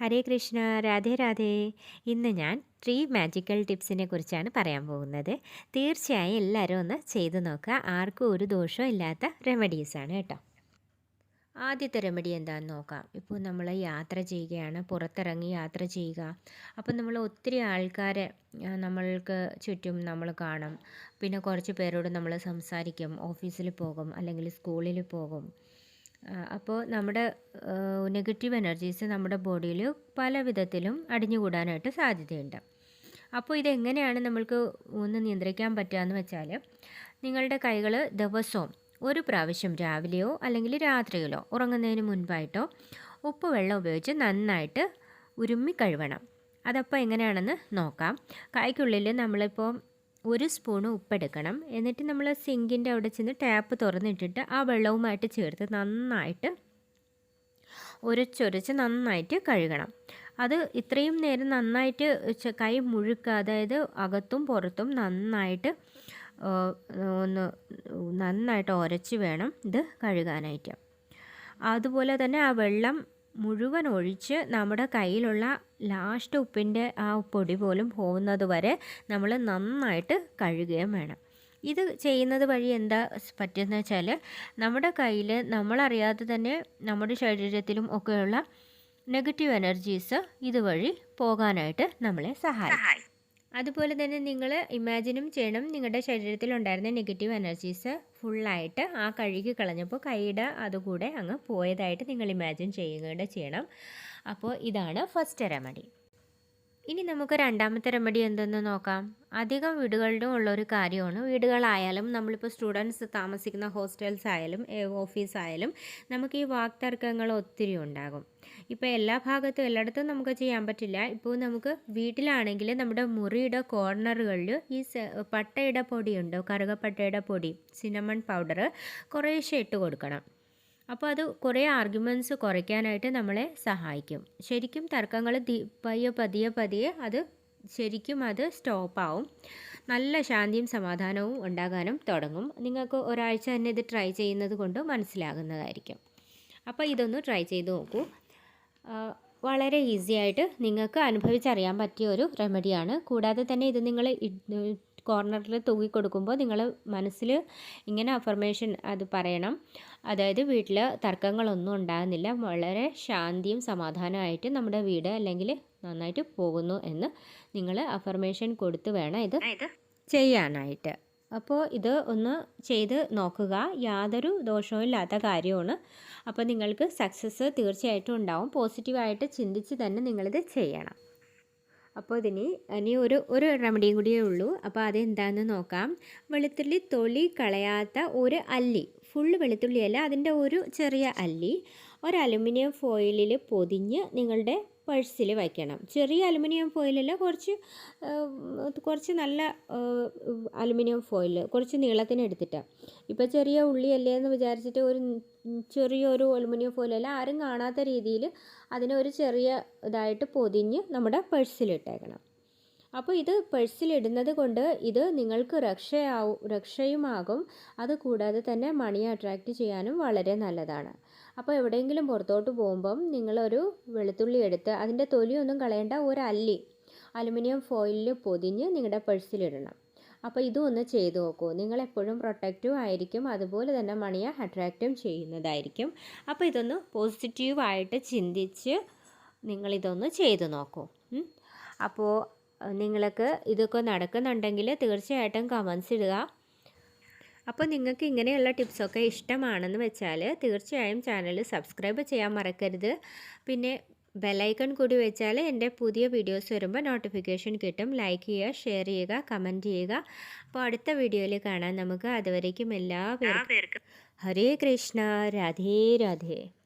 ഹരേ കൃഷ്ണ രാധേ രാധേ. ഇന്ന് ഞാൻ three magical ടിപ്സിനെ കുറിച്ചാണ് പറയാൻ പോകുന്നത്. തീർച്ചയായും എല്ലാവരും ഒന്ന് ചെയ്തു നോക്കുക. ആർക്കും ഒരു ദോഷവും ഇല്ലാത്ത റെമഡീസാണ് കേട്ടോ. ആദ്യത്തെ റെമഡി എന്താണെന്ന് നോക്കാം. ഇപ്പോൾ നമ്മൾ യാത്ര ചെയ്യുകയാണ് പുറത്തിറങ്ങി യാത്ര ചെയ്യുക. അപ്പം നമ്മൾ ഒത്തിരി ആൾക്കാരെ നമ്മൾക്ക് ചുറ്റും നമ്മൾ കാണും. പിന്നെ കുറച്ച് പേരോട് നമ്മൾ സംസാരിക്കും. ഓഫീസിൽ പോകും അല്ലെങ്കിൽ സ്കൂളിൽ പോകും. അപ്പോൾ നമ്മുടെ നെഗറ്റീവ് എനർജീസ് നമ്മുടെ ബോഡിയിൽ പല വിധത്തിലും അടിഞ്ഞുകൂടാനായിട്ട് സാധ്യതയുണ്ട്. അപ്പോൾ ഇതെങ്ങനെയാണ് നമ്മൾക്ക് ഒന്ന് നിയന്ത്രിക്കാൻ പറ്റുക എന്ന് വെച്ചാൽ നിങ്ങളുടെ കൈകൾ ദിവസവും ഒരു പ്രാവശ്യം രാവിലെയോ അല്ലെങ്കിൽ രാത്രിയിലോ ഉറങ്ങുന്നതിന് മുൻപായിട്ടോ ഉപ്പ് വെള്ളം ഉപയോഗിച്ച് നന്നായിട്ട് ഉരുമ്മി കഴുകണം അതപ്പോൾ എങ്ങനെയാണെന്ന് നോക്കാം. കൈക്കുള്ളിൽ നമ്മളിപ്പോൾ ഒരു സ്പൂണ് ഉപ്പെടുക്കണം. എന്നിട്ട് നമ്മൾ സിങ്കിന്റെ അവിടെ ചെന്ന് ടാപ്പ് തുറന്നിട്ടിട്ട് ആ വെള്ളവുമായിട്ട് ചേർത്ത് നന്നായിട്ട് ഉരച്ചൊരച്ച് നന്നായിട്ട് കഴുകണം. അത് ഇത്രയും നേരം നന്നായിട്ട് കൈ മുഴുക്കുക അതായത് അകത്തും പുറത്തും നന്നായിട്ട് ഒന്ന് നന്നായിട്ട് ഉരച്ച് വേണം ഇത് കഴുകാനായിട്ട്. അതുപോലെ തന്നെ ആ വെള്ളം മുഴുവൻ ഒഴിച്ച് നമ്മുടെ കയ്യിലുള്ള ലാസ്റ്റ് ഉപ്പിന്റെ ആ പൊടി പോലും പോകുന്നത് വരെ നമ്മൾ നന്നായിട്ട് കഴുകുകയും വേണം. ഇത് ചെയ്യുന്നത് വഴി എന്താ പറ്റുന്നത് വെച്ചാൽ നമ്മുടെ കയ്യിൽ നമ്മളറിയാതെ തന്നെ നമ്മുടെ ശരീരത്തിലും ഒക്കെയുള്ള നെഗറ്റീവ് എനർജീസ് ഇതുവഴി പോകാനായിട്ട് നമ്മളെ സഹായിക്കും. അതുപോലെ തന്നെ നിങ്ങൾ ഇമാജിനും ചെയ്യണം. നിങ്ങളുടെ ശരീരത്തിൽ ഉണ്ടായിരുന്ന നെഗറ്റീവ് എനർജീസ് ഫുള്ളായിട്ട് ആ കഴുകി കളഞ്ഞപ്പോൾ കൈയുടെ അതുകൂടെ അങ്ങ് പോയതായിട്ട് നിങ്ങൾ ഇമാജിൻ ചെയ്യുകയും ചെയ്യണം. അപ്പോൾ ഇതാണ് ഫസ്റ്റ് റെമഡി ഇനി നമുക്ക് രണ്ടാമത്തെ റെമഡി എന്തെന്ന് നോക്കാം. അധികം വീടുകളിലും ഉള്ളൊരു കാര്യമാണ് വീടുകളായാലും നമ്മളിപ്പോൾ സ്റ്റുഡൻസ് താമസിക്കുന്ന ഹോസ്റ്റൽസ് ആയാലും ഓഫീസ് ആയാലും നമുക്ക് ഈ വാക്തർക്കങ്ങൾ ഒത്തിരി ഉണ്ടാകും. ഇപ്പോൾ എല്ലാ ഭാഗത്തും എല്ലായിടത്തും നമുക്ക് ചെയ്യാൻ പറ്റില്ല. ഇപ്പോൾ നമുക്ക് വീട്ടിലാണെങ്കിൽ നമ്മുടെ മുറിയുടെ കോർണറുകളിൽ ഈ പട്ടയുടെ പൊടിയുണ്ടോ. കറുകപ്പട്ടയുടെ പൊടി സിനമൺ പൗഡർ കുറേശ്ശെ ഇട്ട് കൊടുക്കണം. അപ്പോൾ അത് കുറേ ആർഗ്യുമെന്റ്സ് കുറയ്ക്കാനായിട്ട് നമ്മളെ സഹായിക്കും. ശരിക്കും തർക്കങ്ങൾ പയ്യെ പതിയെ പതിയെ അത് ശരിക്കും അത് സ്റ്റോപ്പാവും നല്ല ശാന്തിയും സമാധാനവും ഉണ്ടാകാനും തുടങ്ങും. നിങ്ങൾക്ക് ഒരാഴ്ച തന്നെ ഇത് ട്രൈ ചെയ്യുന്നത് കൊണ്ട് മനസ്സിലാകുന്നതായിരിക്കും. അപ്പോൾ ഇതൊന്ന് ട്രൈ ചെയ്ത് നോക്കൂ. വളരെ ഈസി ആയിട്ട് നിങ്ങൾക്ക് അനുഭവിച്ചറിയാൻ പറ്റിയ ഒരു റെമഡിയാണ് കൂടാതെ തന്നെ ഇത് നിങ്ങൾ കോർണറിൽ തൂക്കി കൊടുക്കുമ്പോൾ നിങ്ങൾ മനസ്സിൽ ഇങ്ങനെ അഫർമേഷൻ അത് പറയണം. അതായത് വീട്ടിൽ തർക്കങ്ങളൊന്നും ഉണ്ടാകുന്നില്ല. വളരെ ശാന്തിയും സമാധാനമായിട്ട് നമ്മുടെ വീട് അല്ലെങ്കിൽ നന്നായിട്ട് പോകുന്നു എന്ന് നിങ്ങൾ അഫർമേഷൻ കൊടുത്ത് വേണം ഇത് ചെയ്യാനായിട്ട്. അപ്പോൾ ഇത് ഒന്ന് ചെയ്ത് നോക്കുക. യാതൊരു ദോഷവും ഇല്ലാത്ത കാര്യമാണ്. അപ്പോൾ നിങ്ങൾക്ക് സക്സസ് തീർച്ചയായിട്ടും ഉണ്ടാവും. പോസിറ്റീവായിട്ട് ചിന്തിച്ച് തന്നെ നിങ്ങളിത് ചെയ്യണം. അപ്പോൾ ഇതിന് ഇനി ഒരു ഒരു റെമഡിയും കൂടിയേ ഉള്ളൂ. അപ്പോൾ അതെന്താണെന്ന് നോക്കാം. വെളുത്തുള്ളി തൊലി കളയാത്ത ഒരു അല്ലി ഫുള്ള് വെളുത്തുള്ളിയല്ല അതിന്റെ ഒരു ചെറിയ അല്ലി. ഒരു അലുമിനിയം ഫോയിലിൽ പൊതിഞ്ഞ് നിങ്ങളുടെ പേഴ്സിൽ വയ്ക്കണം. ചെറിയ അലുമിനിയം ഫോയിലല്ല കുറച്ച് കുറച്ച് നല്ല അലുമിനിയം ഫോയിൽ കുറച്ച് നീളത്തിന് എടുത്തിട്ട്. ഇപ്പോൾ ചെറിയ ഉള്ളിയല്ലേ എന്ന് വിചാരിച്ചിട്ട് ഒരു ചെറിയൊരു അലുമിനിയം ഫോയിലല്ല ആരും കാണാത്ത രീതിയിൽ അതിനെ ഒരു ചെറിയ ഇതായിട്ട് പൊതിഞ്ഞ് നമ്മുടെ പേഴ്സിലിട്ടേക്കണം അപ്പോൾ ഇത് പേഴ്സിലിടുന്നത് കൊണ്ട് ഇത് നിങ്ങൾക്ക് രക്ഷയാവും രക്ഷയുമാകും. അതുകൂടാതെ തന്നെ മണി അട്രാക്റ്റ് ചെയ്യാനും വളരെ നല്ലതാണ്. അപ്പോൾ എവിടെയെങ്കിലും പുറത്തോട്ട് പോകുമ്പം നിങ്ങളൊരു വെളുത്തുള്ളി എടുത്ത് അതിന്റെ തൊലിയൊന്നും കളയേണ്ട ഒരു അല്ലി അലുമിനിയം ഫോയിലിൽ പൊതിഞ്ഞ് നിങ്ങളുടെ പേഴ്സിലിടണം അപ്പോൾ ഇതും ഒന്ന് ചെയ്തു നോക്കൂ. നിങ്ങൾ എപ്പോഴും പ്രൊട്ടക്റ്റീവ് ആയിരിക്കും. അതുപോലെ തന്നെ മണിയെ അട്രാക്റ്റും ചെയ്യുന്നതായിരിക്കും. അപ്പോൾ ഇതൊന്ന് പോസിറ്റീവായിട്ട് ചിന്തിച്ച് നിങ്ങളിതൊന്ന് ചെയ്തു നോക്കൂ. അപ്പോൾ നിങ്ങൾക്ക് ഇതൊക്കെ നടക്കുന്നുണ്ടെങ്കിൽ തീർച്ചയായിട്ടും കമൻസ് ഇടുക. അപ്പോൾ നിങ്ങൾക്ക് ഇങ്ങനെയുള്ള ടിപ്സൊക്കെ ഇഷ്ടമാണെന്ന് വെച്ചാൽ തീർച്ചയായും ചാനൽ സബ്സ്ക്രൈബ് ചെയ്യാൻ മറക്കരുത്. പിന്നെ ബെലൈക്കൺ കൂടി വെച്ചാൽ എന്റെ പുതിയ വീഡിയോസ് വരുമ്പോൾ നോട്ടിഫിക്കേഷൻ കിട്ടും. ലൈക്ക് ചെയ്യുക ഷെയർ ചെയ്യുക കമന്റ് ചെയ്യുക. അപ്പോൾ അടുത്ത വീഡിയോയിൽ കാണാം. നമുക്ക് അതുവരേക്കും എല്ലാ പേർക്കും ഹരേ കൃഷ്ണ. രാധേ രാധേ.